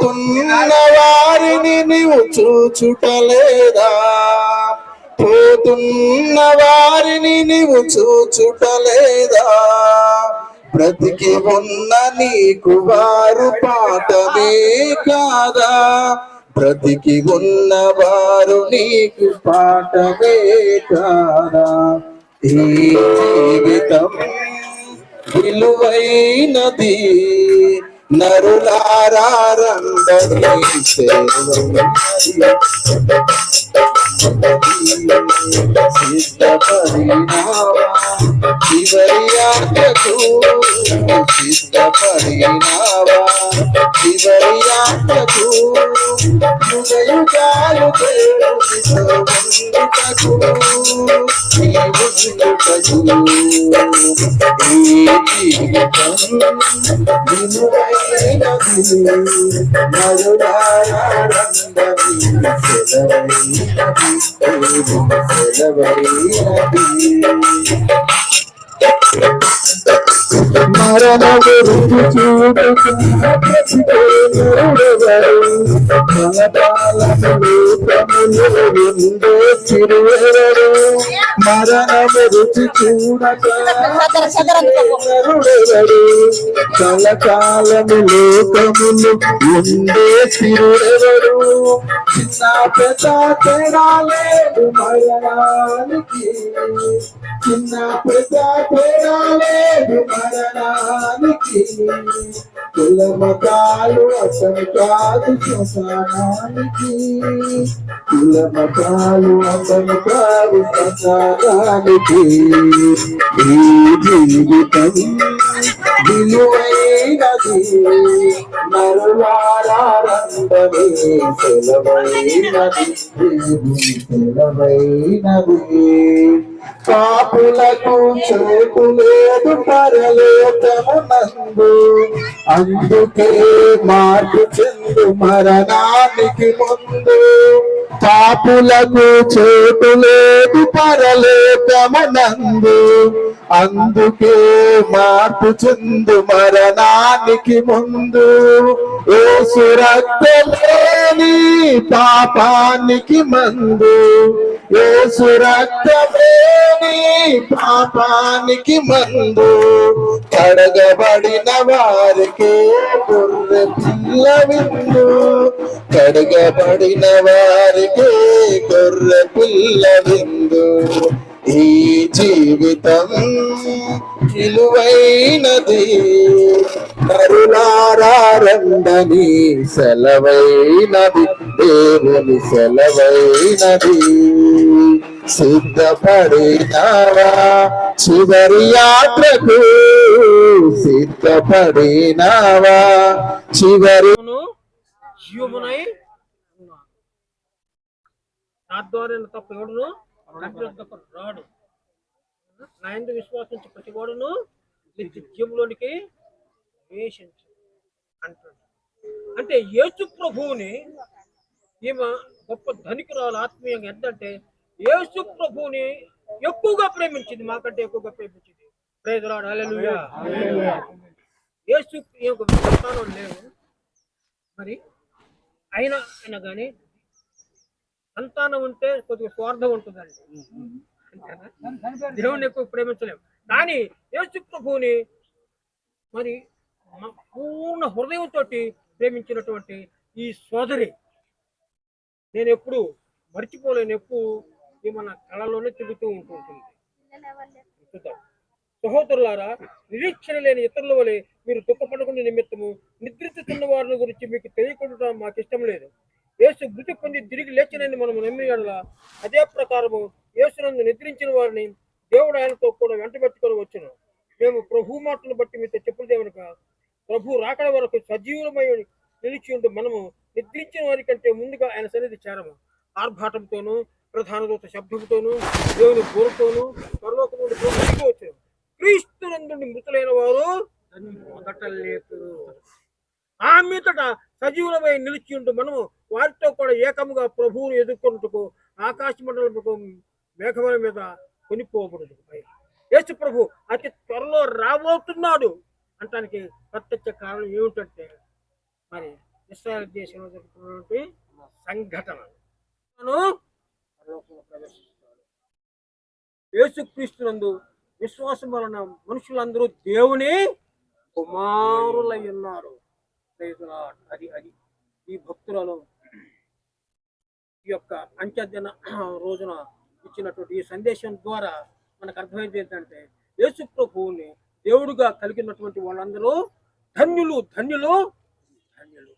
పోతున్న వారిని నీవు చూచుటలేదా? పోతున్న వారిని నీవు చూచుటలేదా? బ్రతికి ఉన్న నీకు వారు పాఠమే కాదా? బ్రతికి ఉన్న వారు నీకు పాఠమే కాదా? ఈ జీవితం విలువైనది. నరులారందరి చిత్త పరిణావా యాత్రకు సిద్ధపడినావా చివరి యాత్రకు యుగయుగాలు దేవునితో జీవితం విలువైనది మరులారందరి సెలవైనది మరణము రుచి చూడరు కలకాలము లోకములు ఉండే తిరుడెవరు చిన్న పెద్ద తేడా లేదు మరణానికి చిన్న పెద్ద తేడా మరణానికి. కులమతాలు అతను కాదు శ్మశానానికి కులమకాలు అతను కాదు శ్మశానానికి ఈ జీవితం విలువైనది. నరులారందమే సెలవైనది. సెలవైనది. కాపులకు చోటు లేదు పరలోకమునందు అందుకే మార్పు చెందు మరణానికి ముందు. పాపులకు చోటు లేదు పరలోకమునందు అందుకే మార్పు చెందు మరణానికి ముందు. ఏ సురక్త లేని పాపానికి మందు. ఏసు రక్తమేని పాపానికి మందు. కడగబడిన వారికి గొర్రె పిల్ల విందు. కడగబడిన వారికి గుర్రె పిల్ల విందు. ఈ జీవితం విలువైనది. కరుణారందని సెలవైనది దేవుని సెలవైనది. సిద్ధపడినావా? చివరి యాత్రకు సిద్ధపడినావా? చివరి జీవమునై ఉన్నాను. తప్ప ఎవడును రాడు. నా ఎందు విశ్వాసించి ప్రతి వాడును నిత్య ప్రవేశించు అంటాడు అంటే యేసు ప్రభువుని ఈమె గొప్ప ధనికురాలు ఆత్మీయంగా ఎంతంటే యేసు ప్రభువుని ఎక్కువగా ప్రేమించింది మాకంటే ఎక్కువగా ప్రేమించింది. ప్రేదరాడు యేసు సంతానం లేవు. మరి అయినా అయినా కానీ సంతానం ఉంటే కొద్దిగా స్వార్థం ఉంటుందండి? దేవుణ్ణి ఎక్కువ ప్రేమించలేము. కానీ యేసు ప్రభువుని మరి పూర్ణ హృదయంతో ప్రేమించినటువంటి ఈ సోదరి. నేను ఎప్పుడు మర్చిపోలేను ఎప్పుడు మన కళలోనే తిరుగుతూ ఉంటుంటుంది. సహోదరులారా నిరీక్షణ లేని ఇతరుల వలె మీరు దుఃఖపడకుండా నిమిత్తము నిద్రిస్తున్న వారిని గురించి మీకు తెలియకుండా మాకు ఇష్టం లేదు. యేసు మృతి పొంది తిరిగి లేచినని మనం నమ్మియడలా అదే ప్రకారము యేసునందు నిద్రించిన వారిని దేవుడు ఆయనతో కూడా వెంట పెట్టుకొని వచ్చును. మేము ప్రభు మాటను బట్టి మీతో చెప్పుదేమనక ప్రభు రాకడ వరకు సజీవులమై నిలిచి ఉండి మనము నిద్రించిన వారి కంటే ముందుగా ఆయన సన్నిధి చేరము. ఆర్భాటంతోనూ ప్రధాన దూత శబ్దంతోనూ దేవుని బూరతోనూ పరలోక నుండి దిగి వచ్చారు క్రీస్తు మృతులైన వారు మొదట లేతురు. ఆ మీదట సజీవులమై నిలిచి ఉంటూ మనము వారితో కూడా ఏకముగా ప్రభువును ఎదుర్కొన్నట్టుకు ఆకాశ మండలముకు మేఘముల మీద కొనిపోబడదు యేసు ప్రభు అతి త్వరలో రాబోతున్నాడు. అంటానికి ప్రత్యక్ష కారణం ఏమిటంటే మరి ఇస్రాయల్ దేశంలో జరుగుతున్నటువంటి సంఘటన యేసుక్రీస్తునందు విశ్వాసం వలన మనుషులందరూ దేవుని కుమారులై ఉన్నారు. అది అది ఈ భక్తులలో ఈ యొక్క అంత్యదిన రోజున ఇచ్చినటువంటి ఈ సందేశం ద్వారా మనకు అర్థమైంది ఏంటంటే యేసు ప్రభువుని దేవుడుగా కలిగినటువంటి వాళ్ళందరూ ధన్యులు ధన్యులు ధన్యులు.